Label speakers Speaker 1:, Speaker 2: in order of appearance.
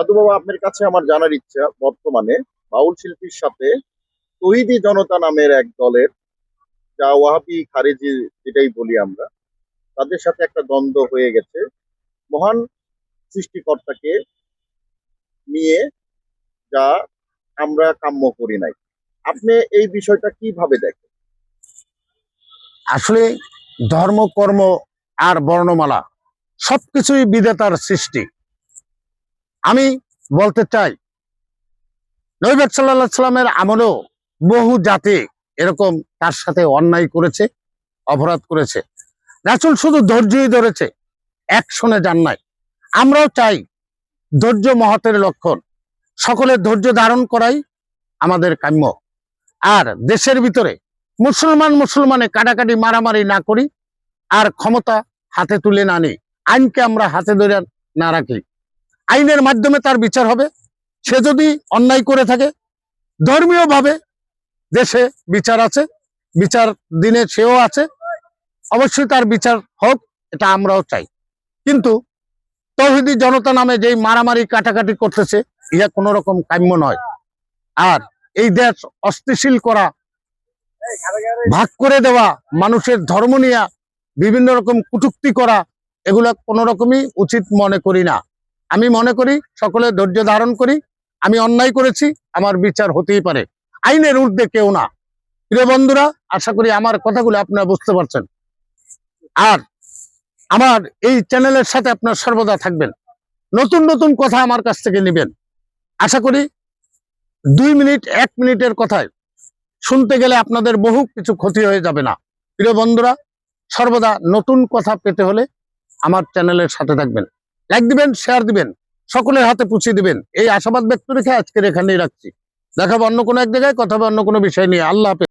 Speaker 1: সাধু বাবা, আপনার কাছে আমার জানার ইচ্ছা বর্তমানে বাউল শিল্পীর সাথে তহিদি জনতা নামের এক দলের, যা ওয়াহাবি খারেজি যেটাই বলি আমরা, তাদের সাথে একটা দ্বন্দ্ব হয়ে গেছে। মহান সৃষ্টিকর্তাকে নিয়ে যা আমরা কাম্য করি নাই। আপনি এই বিষয়টা কীভাবে দেখেন?
Speaker 2: আসলে ধর্ম, কর্ম আর বর্ণমালা সবকিছুই বিধাতার সৃষ্টি। আমি বলতে চাই নৈবাদ সাল্লাহ সাল্লামের আমলেও বহু জাতি এরকম তার সাথে অন্যায় করেছে, অপরাধ করেছে। রাসুল শুধু ধৈর্যই ধরেছে একশনে যান নাই। আমরাও চাই ধৈর্য মহতের লক্ষণ, সকলের ধৈর্য ধারণ করাই আমাদের কাম্য। আর দেশের ভিতরে মুসলমান মুসলমানে কাটাকাটি মারামারি না করি, আর ক্ষমতা হাতে তুলে না নিই। আইনকে আমরা হাতে ধরে না রাখি। আইনের মাধ্যমে তার বিচার হবে। সে যদি অন্যায় করে থাকে ধর্মীয় ভাবে দেশে বিচার আছে, বিচার দিনে সেও আছে, অবশ্যই তার বিচার হোক, এটা আমরাও চাই। কিন্তু তৌহিদি জনতা নামে যেই মারামারি কাটাকাটি করতেছে, ইহা কোনো রকম কাম্য নয়। আর এই দেশ অস্থিশীল করা, ভাগ করে দেওয়া, মানুষের ধর্ম নিয়ে বিভিন্ন রকম কুটুক্তি করা, এগুলো কোনো রকমই উচিত মনে করি না। আমি মনে করি সকলে ধৈর্য ধারণ করি। আমি অন্যায় করেছি, আমার বিচার হতেই পারে। আইনের ঊর্ধ্বে কেউ না। প্রিয় বন্ধুরা, আশা করি আমার কথাগুলো আপনারা বুঝতে পারছেন। আর আমার এই চ্যানেলের সাথে আপনার সর্বদা থাকবেন। নতুন নতুন কথা আমার কাছ থেকে নেবেন। আশা করি দুই মিনিট, এক মিনিটের কথায় শুনতে গেলে আপনাদের বহু কিছু ক্ষতি হয়ে যাবে না। প্রিয় বন্ধুরা, সর্বদা নতুন কথা পেতে হলে আমার চ্যানেলের সাথে থাকবেন। লাইক দিবেন শেয়ার দিবেন, সকলের হাতে পুছিয়ে দিবেন। এই আশাবাদ ব্যক্ত রেখে আজকের এখানেই রাখছি। দেখাবো অন্য কোনো এক জায়গায়, কথা হবে অন্য কোনো বিষয় নিয়ে। আল্লাহ